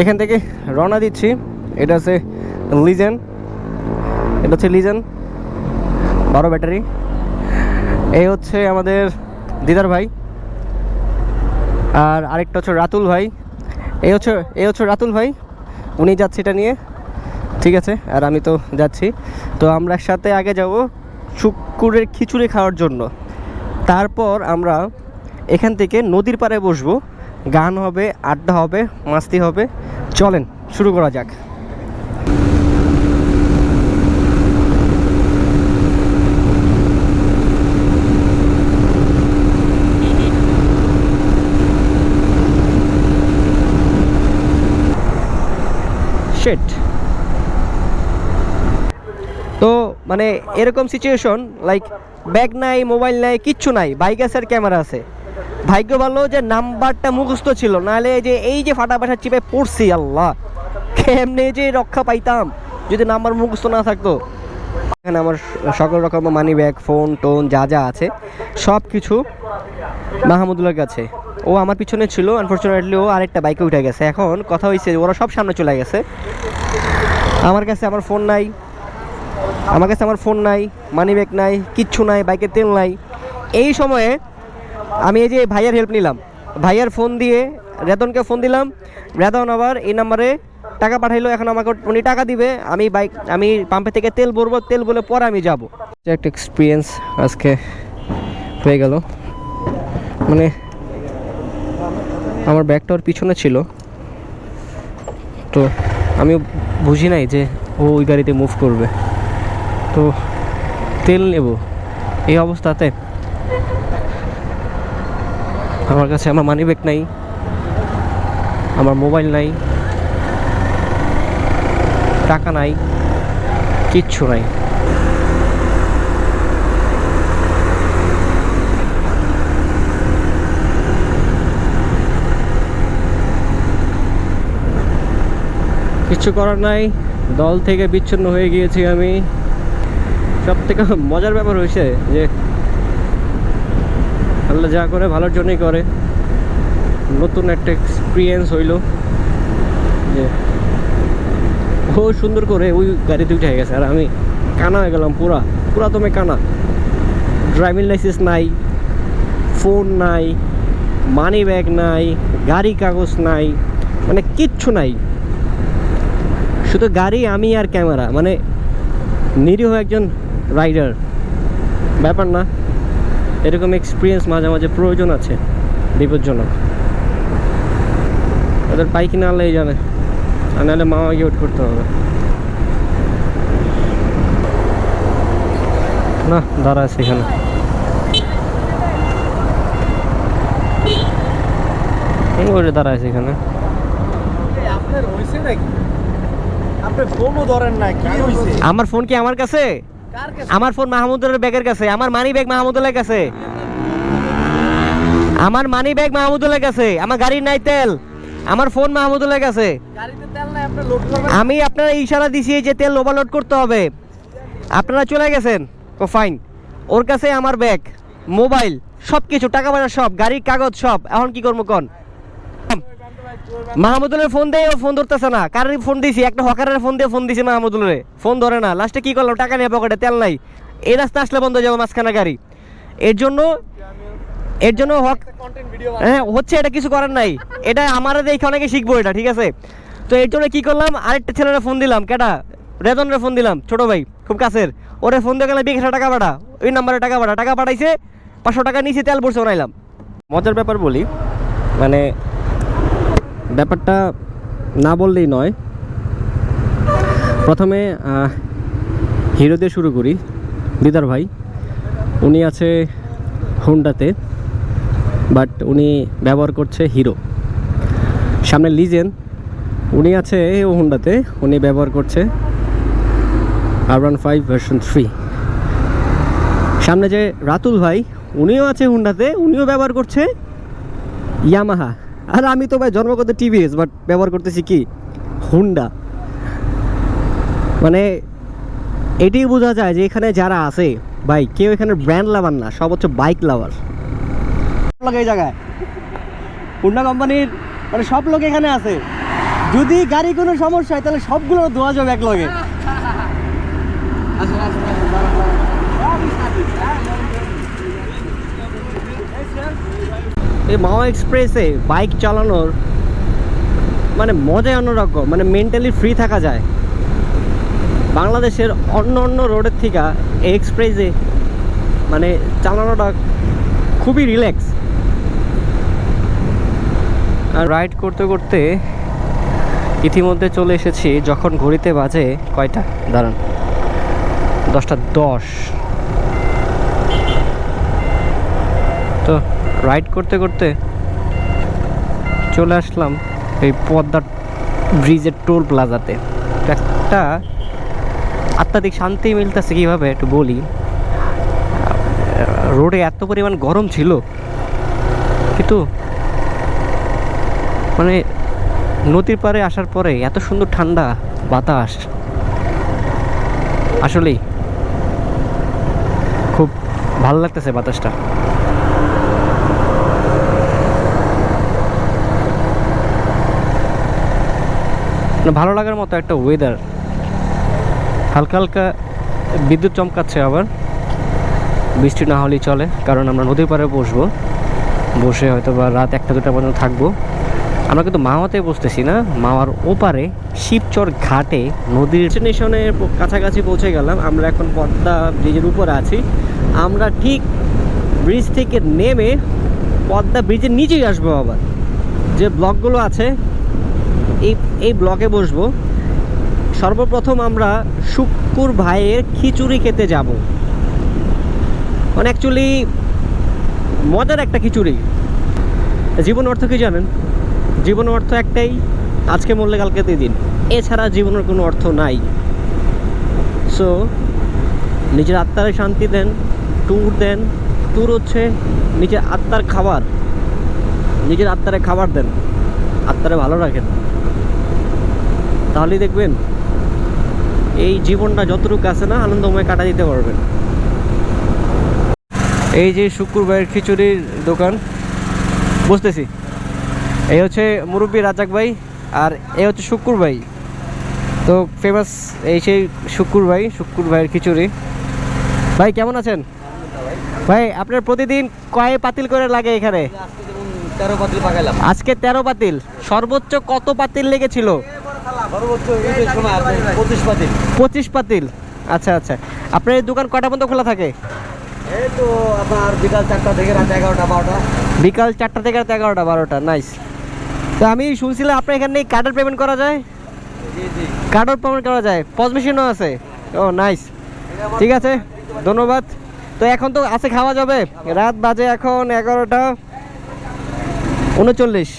এখান থেকে রওনা দিচ্ছি। এটা আছে লিজেন এটা হচ্ছে লিজেন বারো ব্যাটারি। এই হচ্ছে আমাদের দিদার ভাই। আর আরেকটা হচ্ছে রাতুল ভাই। এই হচ্ছে এই হচ্ছে রাতুল ভাই। উনি যাচ্ছে এটা নিয়ে। ঠিক আছে? আর আমি তো যাচ্ছি। তো আমরা একসাথে আগে যাব শুকুরের খিচুড়ি খাওয়ার জন্য। তারপর আমরা এখান থেকে নদীর পাড়ে বসবো। গান হবে, আড্ডা হবে, মাস্তি হবে। চলেন, শুরু করা যাক। শেট তো মানে এরকম সিচুয়েশন লাইক ব্যাগ নাই মোবাইল নাই, কিচ্ছু নাই, বাইক আছে আর ক্যামেরা আছে। ভাগ্য ভালো যে নাম্বারটা মুখস্থ ছিল, নাহলে যে, এই যে ফাটা বাসা চিপে পড়ছি, আল্লাহ। কেমনে যে রক্ষা পাইতাম, যদি নাম্বার মুখস্থ না থাকতো। এখানে আমার সকল রকম মানি ব্যাগ ফোন টোন যা যা আছে সব কিছু মাহমুদুল্লার কাছে। ও আমার পিছনে ছিল আনফর্চুনেটলি ও আরেকটা বাইকে উঠে গেছে। এখন কথা হয়েছে ওরা সব সামনে চলে গেছে। আমার কাছে আমার ফোন নাই, আমার কাছে আমার ফোন নাই মানি ব্যাগ নাই, কিচ্ছু নাই বাইকের তেল নাই। এই সময়ে আমি এই যে ভাইয়ার হেল্প নিলাম। ভাইয়ার ফোন দিয়ে রেতনকে ফোন দিলাম। রেতন আবার এই নাম্বারে টাকা পাঠাইলো, এখন আমাকে উনি টাকা দিবে। আমি বাইক আমি পাম্পে থেকে তেল ভরবো, তেল বলে পরে আমি যাব। একটা এক্সপিরিয়েন্স আজকে হয়ে গেল। মানে আমার ব্যাগটা ওর পিছনে ছিল। তো আমি বুঝি নাই যে ও ওই গাড়িতে মুভ করবে। তো তেল নেব। এই অবস্থাতে আমার কাছে আমার মানি ব্যাগ নাই, আমার মোবাইল নাই, টাকা নাই, কিচ্ছু নাই। কিছু করার নাই, দল থেকে বিচ্ছিন্ন হয়ে গিয়েছি আমি। সব থেকে মজার ব্যাপার হয়েছে যে আল্লাহ যা করে, ভালোর জন্যই করে। নতুন একটা এক্সপিরিয়েন্স হইল। যে ও সুন্দর করে ওই গাড়িতে উঠে গেছে। আর আমি কানা হয়ে গেলাম পুরা। পুরা তুমি কানা। ড্রাইভিং লাইসেন্স নাই ফোন নাই মানি ব্যাগ নাই, গাড়ি কাগজ নাই মানে কিচ্ছু নাই। শুধু গাড়ি, আমি আর ক্যামেরা। মানে নিরীহ একজন রাইডার ব্যাপার না। এরকম এক্সপিরিয়েন্স মাঝে মাঝে প্রয়োজন আছে বিপজ্জনক। ওদের পাইকি না আল্লাহ জানে আর নাহলে মামাকে ওয়েট করতে হবে। না দাঁড়া আছে এখানে। ওরে দাঁড়া আছে এখানে। আপনার হইছে নাকি? আপনি ফোনও ধরেন না কি হইছে? আমার ফোন কি আমার কাছে? আমার ফোন মাহমুদুলের ব্যাগের কাছে আমার মানি ব্যাগ মাহমুদুলের কাছে। আমার মানি ব্যাগ মাহমুদুলের কাছে আমার গাড়ির নাই তেল আমার ফোন মাহমুদুলের কাছে। আমি আপনার ইশারা দিছি যে তেল ওভারলোড করতে হবে। আপনারা চলে গেছেন? ও ফাইন ওর কাছে আমার ব্যাগ মোবাইল সব কিছু টাকা পয়সা সব গাড়ির কাগজ সব। এখন কি করব কোন? মাহমুদুলের ফোন দিয়ে, ও ফোন ধরতেছে না। কারের ফোন দিছি, একটা হকারের ফোন দিয়ে ফোন দিছি মাহমুদুলের। ফোন ধরে না। লাস্টে কি করলাম টাকা নিয়ে পকেটে তেল নাই। এই রাস্তা আসলে বন্ধ হয়ে যাবে মাঝখানে গাড়ি। এর জন্য এর জন্য হক হ্যাঁ হচ্ছে এটা কিছু করার নাই। এটা আমারে দেখে অনেকে শিখব এটা, ঠিক আছে? তো এর জন্য কি করলাম? আরেকটা ছেলেরা ফোন দিলাম। কেটা রেদনরে ফোন দিলাম, ছোট ভাই, খুব কাছের। ওরে ফোন দিয়ে গেলাম বিশ টাকা পাঠা। ওই নাম্বারে টাকা পাঠা। টাকা পাঠাইছে, পাঁচশো টাকা নিচে তেল ভরছে, বানাইলাম। মজার ব্যাপার বলি মানে ব্যাপারটা না বললেই নয়। প্রথমে হিরো দিয়ে শুরু করি, দিদার ভাই। উনি আছে হুন্ডাতে বাট উনি ব্যবহার করছে হিরো। সামনে লিজেন উনি আছে ও হুন্ডাতে উনি ব্যবহার করছে আর ওয়ান ফাইভ ভার্সন থ্রি সামনে যে রাতুল ভাই, উনিও আছে হুন্ডাতে উনিও ব্যবহার করছে ইয়ামাহা আর আমি তো ভাই জন্মগত টিভিএস বাট ব্যবহার করতেছি কি? হুন্ডা মানে এটাই বোঝা যায় যে এখানে যারা আছে, ভাই, কেউ এখানে ব্র্যান্ড লাভার না, সব হচ্ছে বাইক লাভার এই জায়গায়। হুন্ডা কোম্পানির মানে সব লোক এখানে আছে। যদি গাড়ি কোনো সমস্যা হয়, তাহলে সবগুলো ধোয়া যাবে এক লগে। এই মাওয়া এক্সপ্রেসে বাইক চালানোর মানে মজাই অন্যরকম মানে মেন্টালি ফ্রি থাকা যায়। বাংলাদেশের অন্য অন্য রোডের থেকে এই এক্সপ্রেসে মানে চালানোটা খুবই রিল্যাক্স আর রাইড করতে করতে ইতিমধ্যে চলে এসেছি যখন ঘড়িতে বাজে কয়টা? দাঁড়ান। দশটা দশ। তো রাইড করতে করতে চলে আসলাম এই পদ্মা ব্রিজের টোল প্লাজাতে। একটা আত্মাধিক শান্তি মিলতেছে কীভাবে একটু বলি। রোডে এত পরিমাণ গরম ছিল, কিন্তু মানে নদীর পাড়ে আসার পরে এত সুন্দর ঠান্ডা বাতাস। আসলেই খুব ভালো লাগতেছে বাতাসটা। ভালো লাগার মতো একটা ওয়েদার হালকা হালকা বিদ্যুৎ চমকাচ্ছে আবার। বৃষ্টি না হলেই চলে, কারণ আমরা নদীর পাড়ে বসবো। বসে হয়তো বা রাত একটা দুটা পর্যন্ত থাকব। আমরা কিন্তু মাওয়াতে বসতেছি না, মাওয়ার ওপারে শিবচর ঘাটে নদীর ডেস্টিনেশনের কাছাকাছি পৌঁছে গেলাম। আমরা এখন পদ্মা ব্রিজের উপরে আছি। আমরা ঠিক ব্রিজ থেকে নেমে পদ্মা ব্রিজের নিচেই আসব আবার। যে ব্লকগুলো আছে এই এই ব্লকে বসবো। সর্বপ্রথম আমরা শুক্কুর ভাইয়ের খিচুড়ি খেতে যাব। মানে অ্যাকচুয়ালি মজার একটা খিচুড়ি। জীবন অর্থ কি জানেন? জীবন অর্থ একটাই, আজকে মরলে কালকে দিন। এছাড়া জীবনের কোনো অর্থ নাই। সো নিজের আত্মারে শান্তি দেন ট্যুর দেন ট্যুর হচ্ছে নিজের আত্মার খাবার। নিজের আত্মারে খাবার দেন, আত্মারে ভালো রাখেন। তাহলেই দেখবেন এই জীবনটা যতটুকু আছে না আনন্দময় কাটা দিতে পারবেন। এই যে শুক্রবারের খিচুড়ির দোকান বুঝতেছি। এই হচ্ছে মুরব্বী রাজাক ভাই আর এই হচ্ছে শুক্কুর ভাই। তো ফেমাস এই সেই শুক্কুর ভাই শুক্কুর ভাইয়ের খিচুড়ি। ভাই কেমন আছেন? ভাই আপনার প্রতিদিন কয় পাতিল করে লাগে এখানে? তেরো পাতিল পাকাইলাম। আজকে তেরো পাতিল। সর্বোচ্চ কত পাতিল লেগেছিল? পঁচিশ পাতিল। আচ্ছা আচ্ছা। আপনার এই দোকান কটা পর্যন্ত খোলা থাকে? এই তো আপনার বিকাল চারটা থেকে রাত এগারোটা, বারোটা। বিকাল চারটা থেকে রাত এগারোটা বারোটা নাইস তো আমি শুনছিলাম আপনার এখানে কার্ডের পেমেন্ট করা যায়? কার্ডের পেমেন্ট করা যায়। পজ মেশিনও আছে। ও নাইস ঠিক আছে। ধন্যবাদ। তো এখন তো আছে, খাওয়া যাবে। রাত বাজে এখন এগারোটা উনচল্লিশ।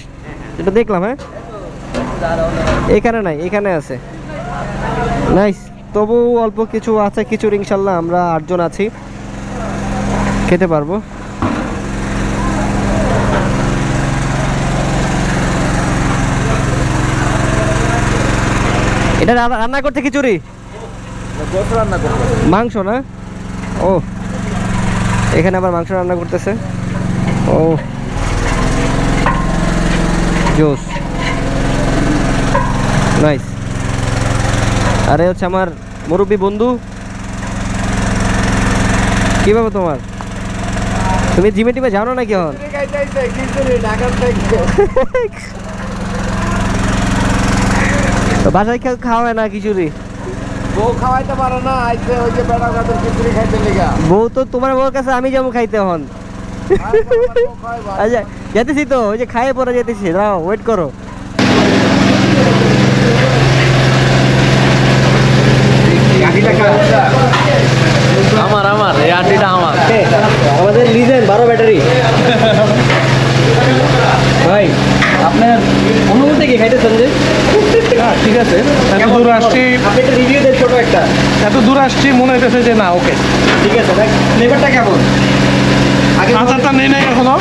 এটা দেখলাম হ্যাঁ? এখানে নাই, এখানে আছে। নাইস তবু অল্প কিছু আছে, কিছু ইনশাল্লাহ আমরা আটজন আছি। খেতে পারব। এটা রান্না করতে খিচুড়ি? মাংস না? ও। এখানে আবার মাংস রান্না করতেছে। ও। জোস। নাইস আরে হচ্ছে আমার মুরব্বী বন্ধু। কি বাবা তোমার? তুমি জিমে টিমে যাও না নাকি এখন? বাসায় কেউ খাওয়া হয় না খিচুড়ি? বউ খাওয়াইতে পারে না আইসে ওই যে বেড়া গাছের খিচুড়ি খাইতে লেগা। বউ তো তোমার বউর কাছে আমি যাব খাইতে হন আচ্ছা যেতেছি তো ওই যে খাইয়ে পরে যেতেছি দাও ওয়েট করো। আমার আমার এই আন্টিটা আমার। আমাদের লিজেন বারো ব্যাটারি। ভাই আপনার অনুভূতি কি? খাইতেছেন যে? হ্যাঁ, ঠিক আছে। এত দূর আসছি আপনি একটা রিভিউ দেন ছোট একটা। এত দূর আসছি মনে হইতেছে যে না ওকে ঠিক আছে দেখ ফ্লেভারটা কেমন? আচারটা নেই নাই এখনও।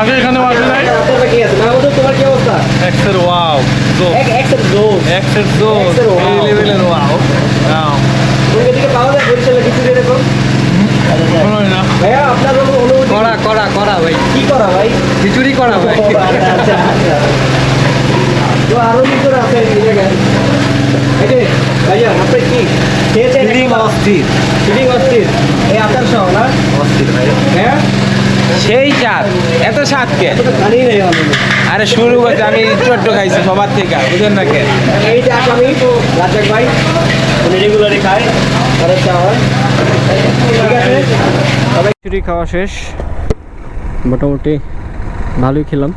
আগে এখানে আসে নাই আপনার কি আছে। মাহমুদ তোমার কি অবস্থা? এক্সের ওয়াও এক্সের জোস। এক্সের জো X-এর wow. এই লেভেলের ওয়াও তুমি এদিকে পাওয়া যায় বরিশালে কিছু এরকম ভাইয়া আপনার অনুভূতি করা করা করা ভাই। কি করা ভাই? খিচুড়ি করা ভাই। আচ্ছা আচ্ছা। তো আরও ভিতরে আছে ভাইয়া আপনি কি খেয়েছেন? ফিলিং অস্থির। ফিলিং অস্থির। এই আপনার সহ না? অস্থির ভাই হ্যাঁ? সেই স্বাদ। এত স্বাদ কে? আমি আরে শুরু করতে আমি চট্ট খাইছি সবার থেকে বুঝেন না কে? এই যে আসামি রাজাক ভাই। উনি রেগুলারই খায় ঘরে চাওয়ার। ঠিক আছে? সবাই খিচুড়ি খাওয়া শেষ। মোটামুটি ভালোই খেলাম।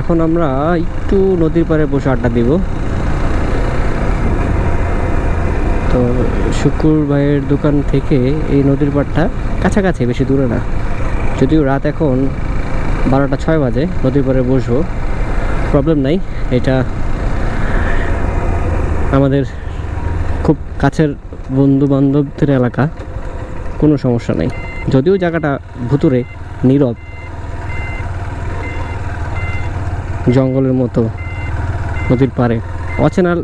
এখন আমরা একটু নদীর পাড়ে বসে আড্ডা দিব। তো শুকুর ভাইয়ের দোকান থেকে এই নদীর পাড়টা কাছাকাছি, বেশি দূরে না। যদিও রাত এখন বারোটা ছয় বাজে, নদীর পাড়ে বসবো। প্রবলেম নাই, এটা আমাদের খুব কাছের বন্ধু বান্ধবদের এলাকা, কোনো সমস্যা নেই। যদিও জায়গাটা ভুতুরে নীরব, জঙ্গলের মতো নদীর পাড়ে। অচেনাল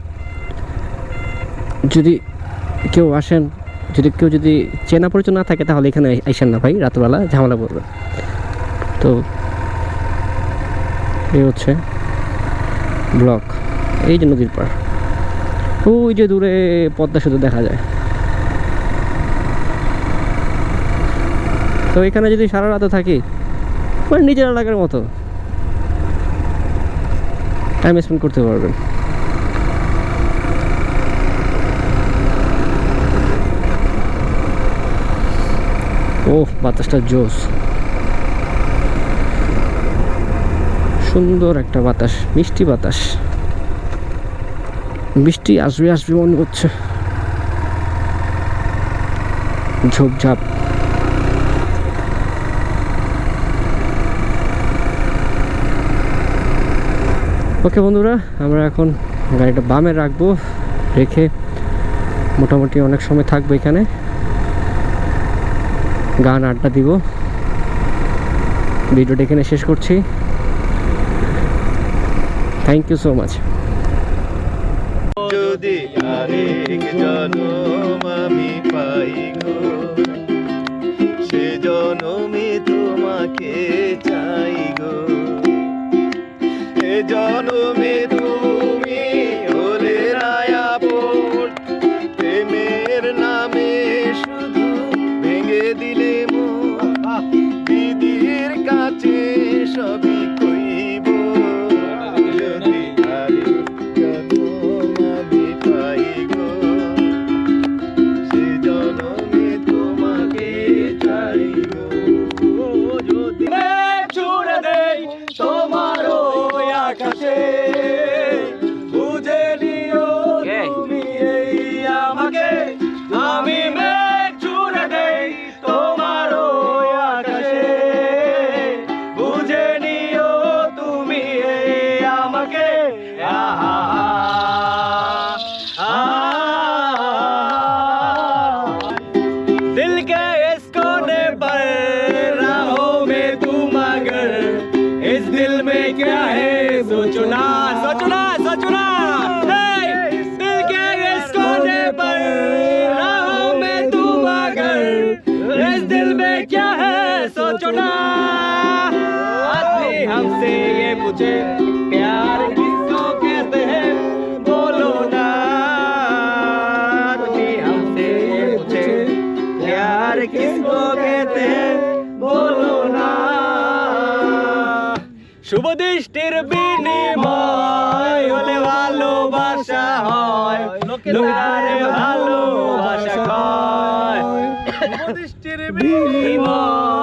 যদি কেউ আসেন, যদি কেউ যদি চেনা পরিচয় না থাকে তাহলে এখানে আইসেন না ভাই রাতবেলা ঝামেলা পড়বে তো এই হচ্ছে ব্লক, এই যে নদীর পাড়। ওই যে দূরে পদ্মা সেতু দেখা যায়। তো এখানে যদি সারা রাত থাকি মানে নিজের এলাকার মতো টাইম স্পেন্ড করতে পারবেন। ও, বাতাসটা জোস। সুন্দর একটা বাতাস, মিষ্টি বাতাস। বৃষ্টি আসবে আসবে মনে হচ্ছে। ঝোপঝাপ। ওকে বন্ধুরা, আমরা এখন গাড়িটা বামে রাখব, রেখে মোটামুটি অনেক সময় থাকব এখানে। গান আড্ডা দিব। ভিডিওটা এখানে শেষ করছি। থ্যাংক ইউ সো মাচ যদি আরেক জনম আমি পাই গো, সে জনমে তোমাকে চাই গো। এ জনমে किसको कहते हैं बोलो না শুভ দৃষ্টির বিনিময় হলে ভালোবাসা হয় লোকারে ভালোবাসা হয় শুভ দৃষ্টির বিনিময়